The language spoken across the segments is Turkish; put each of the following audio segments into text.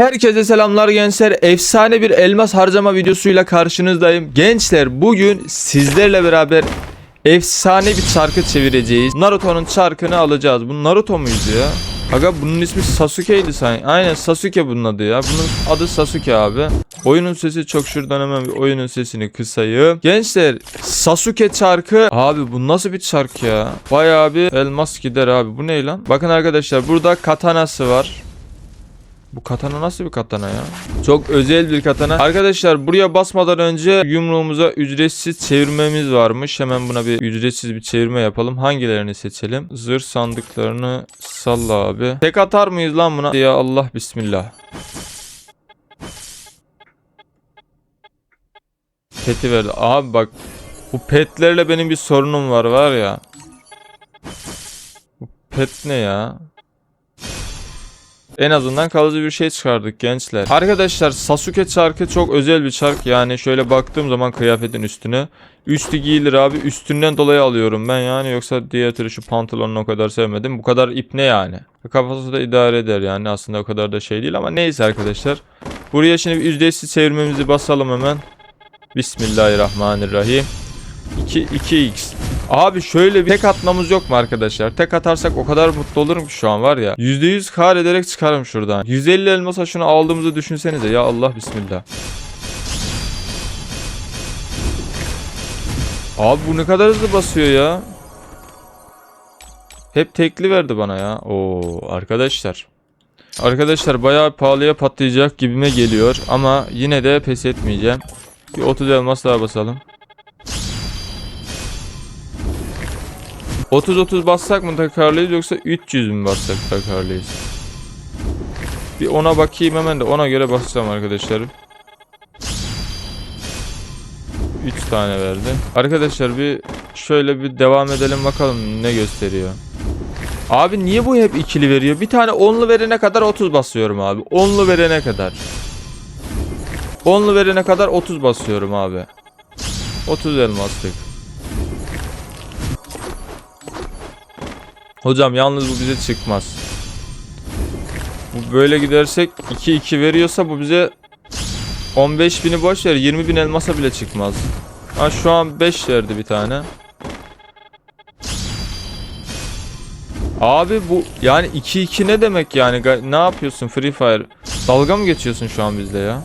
Herkese selamlar gençler. Efsane bir elmas harcama videosuyla karşınızdayım. Gençler bugün sizlerle beraber efsane bir çarkı çevireceğiz. Naruto'nun çarkını alacağız. Bu Naruto muydu ya? Aga bunun ismi Sasuke'ydi sanki. Aynen Sasuke bunun adı ya. Bunun adı Sasuke abi. Oyunun sesi çok şuradan hemen bir oyunun sesini kısayım. Gençler Sasuke çarkı. Abi bu nasıl bir çark ya? Bayağı bir elmas gider abi. Bu ne lan? Bakın arkadaşlar burada katanası var. Bu katana nasıl bir katana ya? Çok özel bir katana. Arkadaşlar buraya basmadan önce yumruğumuza ücretsiz çevirmemiz varmış. Hemen buna bir ücretsiz bir çevirme yapalım. Hangilerini seçelim? Zırh sandıklarını salla abi. Tek atar mıyız lan buna? Ya Allah bismillah. Peti verdi. Abi bak bu petlerle benim bir sorunum var var ya. Bu pet ne ya? En azından kalıcı bir şey çıkardık gençler. Arkadaşlar Sasuke çarkı çok özel bir çark. Yani şöyle baktığım zaman kıyafetin üstüne. Üstü giyilir abi. Üstünden dolayı alıyorum ben yani. Yoksa diğer şu pantolonunu o kadar sevmedim. Bu kadar ip ne yani? Kafası da idare eder yani. Aslında o kadar da şey değil ama neyse arkadaşlar. Buraya şimdi ücretsiz çevirmemizi basalım hemen. Bismillahirrahmanirrahim. 2 2x. Abi şöyle bir tek atmamız yok mu arkadaşlar? Tek atarsak o kadar mutlu olurum ki şu an var ya. %100 kar ederek çıkarım şuradan. 150 elmasa şunu aldığımızı düşünsenize. Ya Allah bismillah. Abi bu ne kadar hızlı basıyor ya. Hep tekli verdi bana ya. Oo arkadaşlar. Arkadaşlar bayağı pahalıya patlayacak gibime geliyor. Ama yine de pes etmeyeceğim. Bir 30 elmas daha basalım. 30-30 bassak mı takarlıyız yoksa 300 mü bassak takarlıyız? Bir ona bakayım hemen de ona göre basacağım arkadaşlar. 3 tane verdi. Arkadaşlar bir şöyle bir devam edelim bakalım ne gösteriyor. Abi niye bu hep ikili veriyor? Bir tane onlu verene kadar 30 basıyorum abi. Onlu verene kadar. Onlu verene kadar 30 basıyorum abi. 30 elmaslık. Hocam yalnız bu bize çıkmaz. Bu böyle gidersek 2-2 veriyorsa bu bize 15 bini boş ver 20 bin elmasa bile çıkmaz. Ha şu an 5 verdi bir tane. Abi bu yani 2-2 ne demek yani ne yapıyorsun Free Fire? Dalga mı geçiyorsun şu an bizle ya?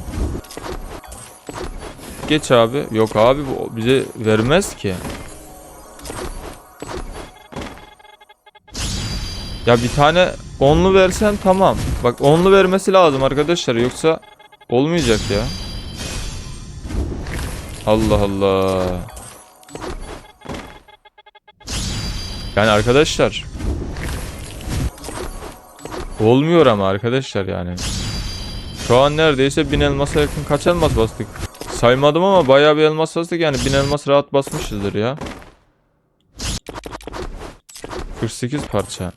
Geç abi. Yok abi bu bize vermez ki. Ya bir tane onlu versen tamam. Bak onlu vermesi lazım arkadaşlar yoksa olmayacak ya. Allah Allah. Yani arkadaşlar. Olmuyor ama arkadaşlar yani. Şu an neredeyse bin elmasa yakın kaç elmas bastık? Saymadım ama bayağı bir elmas bastık yani bin elmas rahat basmışızdır ya. 48 parça.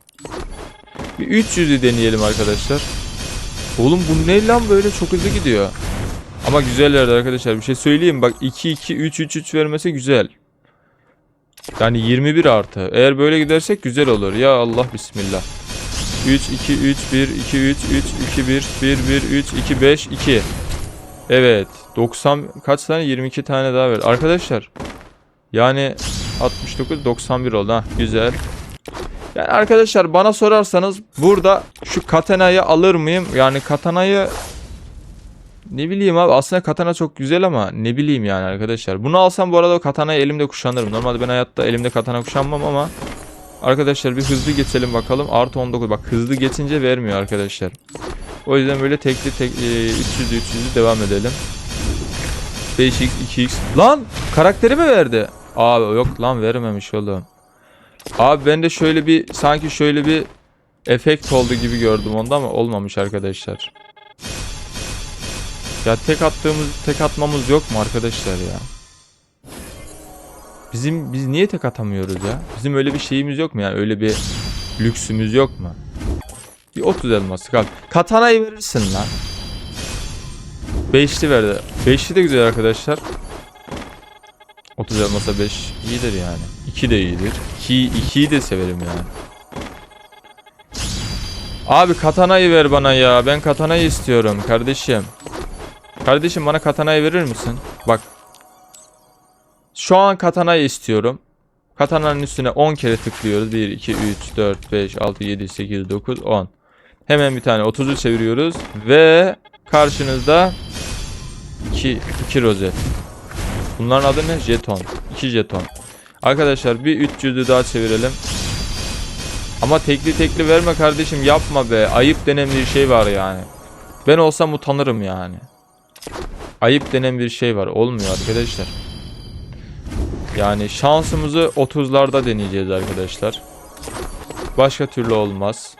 Bir 300'ü deneyelim arkadaşlar. Oğlum bu ne lan böyle çok hızlı gidiyor. Ama güzel verdi arkadaşlar. Bir şey söyleyeyim bak 2 2 3 3 3 vermesi güzel. Yani 21 artı. Eğer böyle gidersek güzel olur. Ya Allah bismillah. 3 2 3 1 2 3 3 2 1 1 1 3 2 5 2. Evet. 90 kaç tane? 22 tane daha ver. Arkadaşlar. Yani 69 91 oldu ha. Güzel. Yani arkadaşlar bana sorarsanız burada şu katanayı alır mıyım? Yani katanayı ne bileyim abi aslında katana çok güzel ama ne bileyim yani arkadaşlar. Bunu alsam bu arada katanayı elimde kuşanırım. Normalde ben hayatta elimde katana kuşanmam ama arkadaşlar bir hızlı geçelim bakalım. Artı 19 bak hızlı geçince vermiyor arkadaşlar. O yüzden böyle tekli tek 300'lü 300'lü devam edelim. 5x 2x. Lan karakteri mi verdi? Abi yok lan vermemiş oğlum. Abi ben de şöyle bir sanki şöyle bir efekt oldu gibi gördüm onda ama olmamış arkadaşlar. Ya tek attığımız tek atmamız yok mu arkadaşlar ya? Bizim biz niye tek atamıyoruz ya? Bizim öyle bir şeyimiz yok mu yani öyle bir lüksümüz yok mu? Bir 30 elması kal. Katana'yı verirsin lan. Beşli verdi. Beşli de güzel arkadaşlar. 30 elmasa 5 iyidir yani. 2 de iyidir. 2 2'yi de severim yani. Abi katanayı ver bana ya. Ben katanayı istiyorum kardeşim. Kardeşim bana katanayı verir misin? Bak. Şu an katanayı istiyorum. Katananın üstüne 10 kere tıklıyoruz. 1, 2, 3, 4, 5, 6, 7, 8, 9, 10. Hemen bir tane 30'u çeviriyoruz. Ve karşınızda 2, 2 rozet. Bunların adı ne? Jeton. 2 jeton. Arkadaşlar bir 300'ü daha çevirelim. Ama tekli tekli verme kardeşim yapma be. Ayıp denen bir şey var yani. Ben olsam utanırım yani. Ayıp denen bir şey var. Olmuyor arkadaşlar. Yani şansımızı 30'larda deneyeceğiz arkadaşlar. Başka türlü olmaz.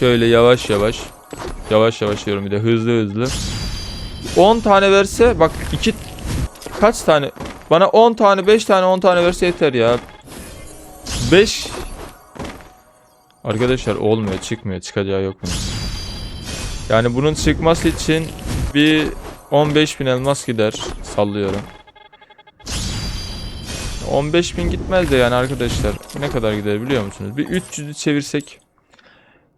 Şöyle yavaş yavaş. Yavaş yavaş diyorum bir de hızlı hızlı. 10 tane verse bak 2 kaç tane bana 10 tane 5 tane 10 tane verse yeter ya. 5 Arkadaşlar olmuyor çıkmıyor çıkacağı yok bunun. Yani bunun çıkması için bir 15 bin elmas gider sallıyorum. 15 bin gitmez de yani arkadaşlar ne kadar gider biliyor musunuz? Bir 300'ü çevirsek.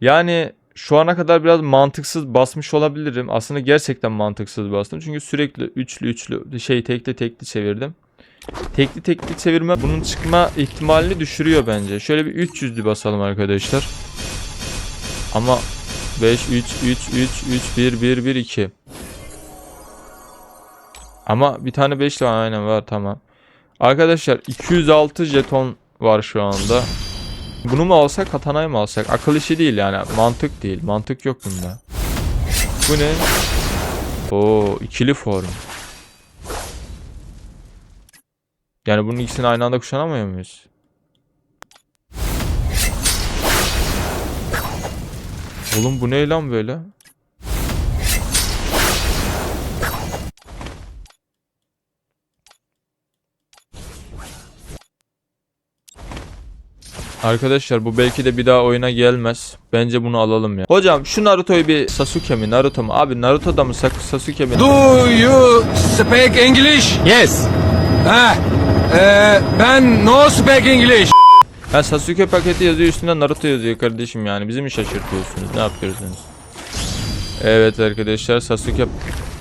Yani şu ana kadar biraz mantıksız basmış olabilirim. Aslında gerçekten mantıksız bastım. Çünkü sürekli üçlü üçlü şey tekli tekli çevirdim. Tekli tekli çevirme bunun çıkma ihtimalini düşürüyor bence. Şöyle bir 300'lü basalım arkadaşlar. Ama 5 3 3 3 3 1 1 1 2. Ama bir tane 5 var aynen var tamam. Arkadaşlar 206 jeton var şu anda. Bunu mu alsak katanayı mı alsak? Akıl işi değil yani mantık değil. Mantık yok bunda. Bu ne? Oo ikili form. Yani bunun ikisini aynı anda kuşanamıyor muyuz? Oğlum bu ne lan böyle? Arkadaşlar bu belki de bir daha oyuna gelmez. Bence bunu alalım ya. Hocam şu Naruto'yu bir Sasuke mi Naruto mu? Abi Naruto'da mı Sasuke mi? Do you speak English? Yes. Ha, e, ben no speak English. Ha Sasuke paketi yazıyor üstünde Naruto yazıyor kardeşim yani. Bizi mi şaşırtıyorsunuz? Ne yapıyorsunuz? Evet arkadaşlar Sasuke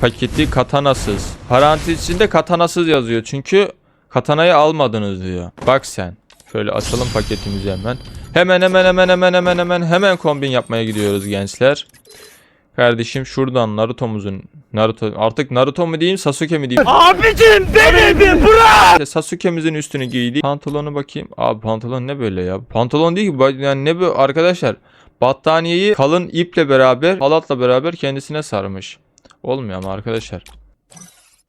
paketi katanasız. Parantez içinde katanasız yazıyor. Çünkü katanayı almadınız diyor. Bak sen. Şöyle açalım paketimizi hemen. Hemen hemen hemen hemen hemen hemen hemen kombin yapmaya gidiyoruz gençler. Kardeşim şuradan Naruto'muzun Naruto artık Naruto mu diyeyim Sasuke mi diyeyim? Abicim beni bir bırak. İşte Sasuke'mizin üstünü giydik. Pantolonu bakayım. Abi pantolon ne böyle ya? Pantolon değil ki. Yani ne bu arkadaşlar? Battaniyeyi kalın iple beraber, halatla beraber kendisine sarmış. Olmuyor ama arkadaşlar.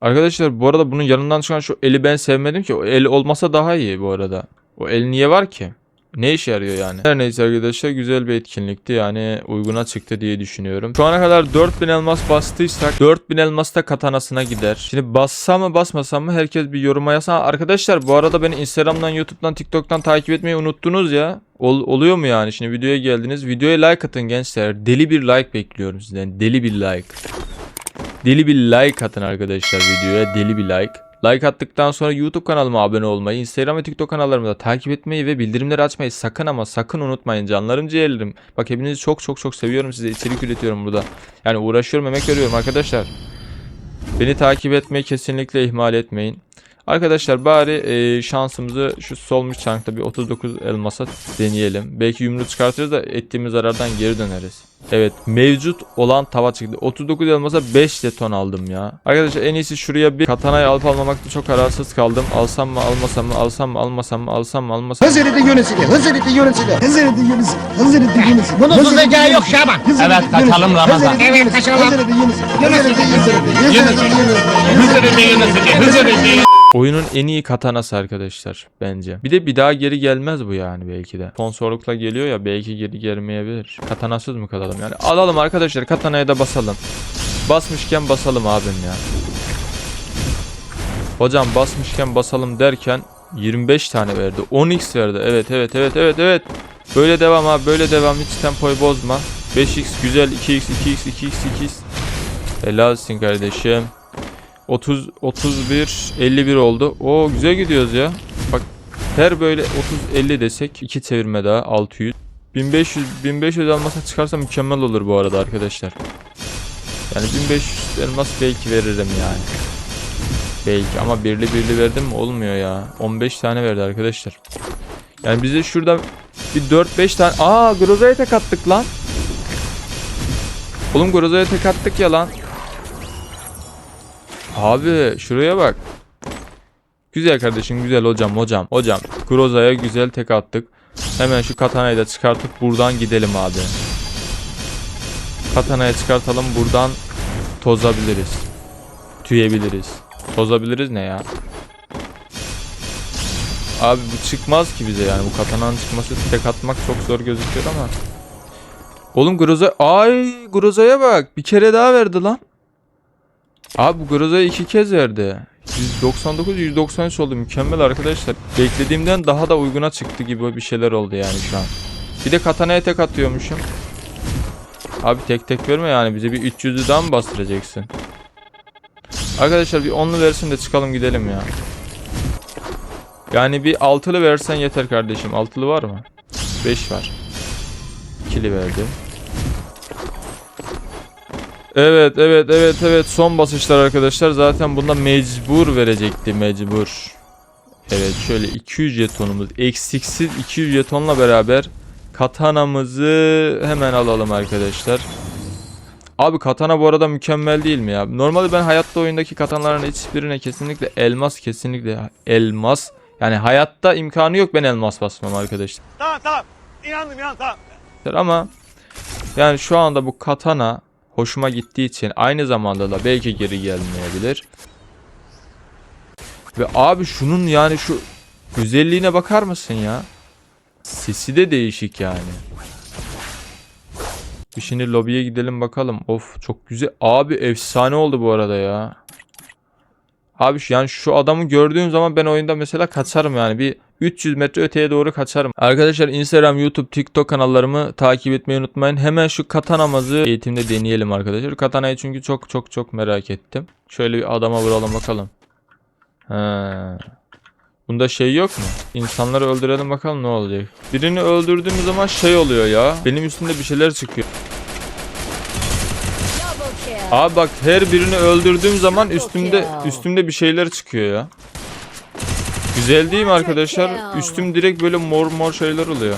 Arkadaşlar bu arada bunun yanından çıkan şu eli ben sevmedim ki. O el olmasa daha iyi bu arada. O el niye var ki? Ne işe yarıyor yani? Her neyse arkadaşlar güzel bir etkinlikti yani uyguna çıktı diye düşünüyorum. Şu ana kadar 4000 elmas bastıysak 4000 elmas da katanasına gider. Şimdi bassam mı basmasam mı herkes bir yoruma yazsın. Arkadaşlar bu arada beni Instagram'dan, YouTube'dan, TikTok'tan takip etmeyi unuttunuz ya. Ol- oluyor mu yani? Şimdi videoya geldiniz. Videoya like atın gençler. Deli bir like bekliyorum sizden. Deli bir like. Deli bir like atın arkadaşlar videoya. Deli bir like. Like attıktan sonra YouTube kanalıma abone olmayı, Instagram ve TikTok kanallarımı da takip etmeyi ve bildirimleri açmayı sakın ama sakın unutmayın canlarım ciğerlerim. Bak hepinizi çok çok çok seviyorum size içerik üretiyorum burada. Yani uğraşıyorum emek veriyorum arkadaşlar. Beni takip etmeyi kesinlikle ihmal etmeyin. Arkadaşlar bari e, şansımızı şu solmuş çankta bir 39 elmasa deneyelim. Belki yumruğu çıkartırız da ettiğimiz zarardan geri döneriz. Evet mevcut olan tava çıktı. 39 elmasa 5 jeton aldım ya. Arkadaşlar en iyisi şuraya bir katanayı alıp almamakta çok kararsız kaldım. Alsam mı almasam mı alsam mı almasam mı alsam mı almasam mı? Hazreti Yunus'u, Hazreti Yunus'u, Hazreti Yunus'u, Hazreti Yunus'u. Bunun zeka yok Şaban. Evet kaçalım Ramazan. Evet kaçalım. Hazreti Yunus, Hazreti Yunus, Hazreti Yunus. Oyunun en iyi katanası arkadaşlar bence. Bir de bir daha geri gelmez bu yani belki de. Sponsorlukla geliyor ya belki geri gelmeyebilir. Katanasız mı kalalım yani? Alalım arkadaşlar katanaya da basalım. Basmışken basalım abim ya. Hocam basmışken basalım derken 25 tane verdi. 10x verdi. Evet evet evet evet evet. Böyle devam abi böyle devam hiç tempoyu bozma. 5x güzel 2x 2x 2x 2x. Helalsin kardeşim. 30 31 51 oldu. O güzel gidiyoruz ya. Bak her böyle 30 50 desek iki çevirme daha 600. 1500 1500 elmasa çıkarsa mükemmel olur bu arada arkadaşlar. Yani 1500 elmas belki veririm yani. Belki ama birli birli verdim mi olmuyor ya. 15 tane verdi arkadaşlar. Yani bize şurada bir 4-5 tane... Aa Groza'ya tek attık lan. Oğlum Groza'ya tek attık ya lan. Abi şuraya bak. Güzel kardeşim güzel hocam hocam hocam. Groza'ya güzel tek attık. Hemen şu katanayı da çıkartıp buradan gidelim abi. Katanayı çıkartalım buradan tozabiliriz. Tüyebiliriz. Tozabiliriz ne ya? Abi bu çıkmaz ki bize yani bu katananın çıkması tek atmak çok zor gözüküyor ama. Oğlum Groza ay Groza'ya bak bir kere daha verdi lan. Abi bu Groza'ya iki kez verdi. 199 193 oldu mükemmel arkadaşlar. Beklediğimden daha da uyguna çıktı gibi bir şeyler oldu yani şu an. Bir de katanaya tek atıyormuşum. Abi tek tek verme yani bize bir 300'ü daha mı bastıracaksın? Arkadaşlar bir onlu versin de çıkalım gidelim ya. Yani bir altılı versen yeter kardeşim. Altılı var mı? 5 var. İkili verdi. Evet evet evet evet son basışlar arkadaşlar. Zaten bunda mecbur verecekti mecbur. Evet şöyle 200 jetonumuz eksiksiz 200 jetonla beraber katanamızı hemen alalım arkadaşlar. Abi katana bu arada mükemmel değil mi ya? Normalde ben hayatta oyundaki katanaların hiçbirine kesinlikle elmas kesinlikle elmas. Yani hayatta imkanı yok ben elmas basmam arkadaşlar. Tamam tamam. İnandım inandım tamam. Ama yani şu anda bu katana hoşuma gittiği için aynı zamanda da belki geri gelmeyebilir. Ve abi şunun yani şu güzelliğine bakar mısın ya? Sesi de değişik yani. Bir şimdi lobiye gidelim bakalım. Of çok güzel. Abi efsane oldu bu arada ya. Abi şu- yani şu adamı gördüğüm zaman ben oyunda mesela kaçarım yani. Bir 300 metre öteye doğru kaçarım. Arkadaşlar Instagram, YouTube, TikTok kanallarımı takip etmeyi unutmayın. Hemen şu katanamızı eğitimde deneyelim arkadaşlar. Katanayı çünkü çok çok çok merak ettim. Şöyle bir adama vuralım bakalım. He. Bunda şey yok mu? İnsanları öldürelim bakalım ne olacak. Birini öldürdüğümüz zaman şey oluyor ya. Benim üstümde bir şeyler çıkıyor. Abi bak her birini öldürdüğüm zaman üstümde üstümde bir şeyler çıkıyor ya. Güzel değil mi arkadaşlar? Üstüm direkt böyle mor mor şeyler oluyor.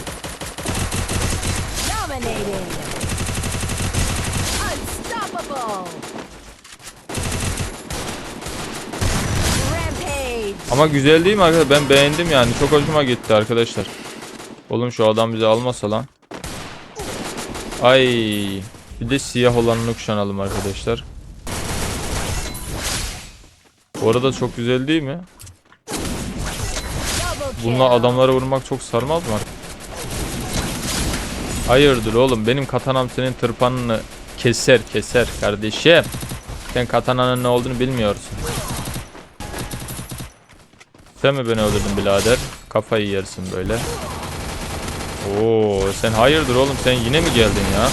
Ama güzel değil mi arkadaşlar? Ben beğendim yani. Çok hoşuma gitti arkadaşlar. Oğlum şu adam bizi almasa lan. Ay. Bir de siyah olanını kuşanalım arkadaşlar. Bu arada çok güzel değil mi? Bununla adamlara vurmak çok sarmaz mı? Hayırdır oğlum benim katanam senin tırpanını keser keser kardeşim. Sen katananın ne olduğunu bilmiyorsun. Sen mi beni öldürdün birader? Kafayı yersin böyle. Oo sen hayırdır oğlum sen yine mi geldin ya?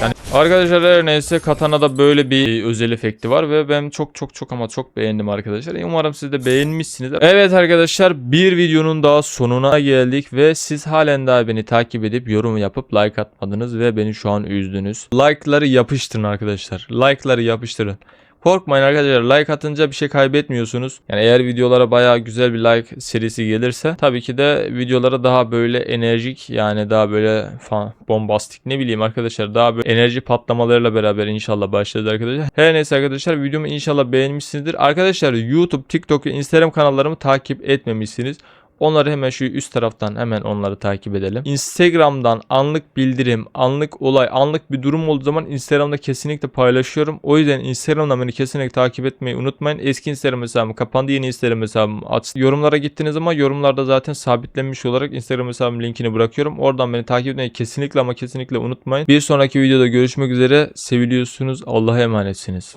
Yani arkadaşlar her neyse Katana'da böyle bir özel efekti var ve ben çok çok çok ama çok beğendim arkadaşlar. E, Umarım siz de beğenmişsinizdir. Evet arkadaşlar bir videonun daha sonuna geldik ve siz halen daha beni takip edip yorum yapıp like atmadınız ve beni şu an üzdünüz. Like'ları yapıştırın arkadaşlar. Like'ları yapıştırın. Korkmayın arkadaşlar like atınca bir şey kaybetmiyorsunuz. Yani eğer videolara bayağı güzel bir like serisi gelirse tabii ki de videolara daha böyle enerjik yani daha böyle falan bombastik ne bileyim arkadaşlar daha böyle enerji patlamalarıyla beraber inşallah başlayacağız arkadaşlar. Her neyse arkadaşlar videomu inşallah beğenmişsinizdir. Arkadaşlar YouTube, TikTok ve Instagram kanallarımı takip etmemişsiniz. Onları hemen şu üst taraftan hemen onları takip edelim. Instagram'dan anlık bildirim, anlık olay, anlık bir durum olduğu zaman Instagram'da kesinlikle paylaşıyorum. O yüzden Instagram'dan beni kesinlikle takip etmeyi unutmayın. Eski Instagram hesabım kapandı, yeni Instagram hesabım açtı. Yorumlara gittiğiniz zaman yorumlarda zaten sabitlenmiş olarak Instagram hesabımın linkini bırakıyorum. Oradan beni takip etmeyi kesinlikle ama kesinlikle unutmayın. Bir sonraki videoda görüşmek üzere. Seviliyorsunuz. Allah'a emanetsiniz.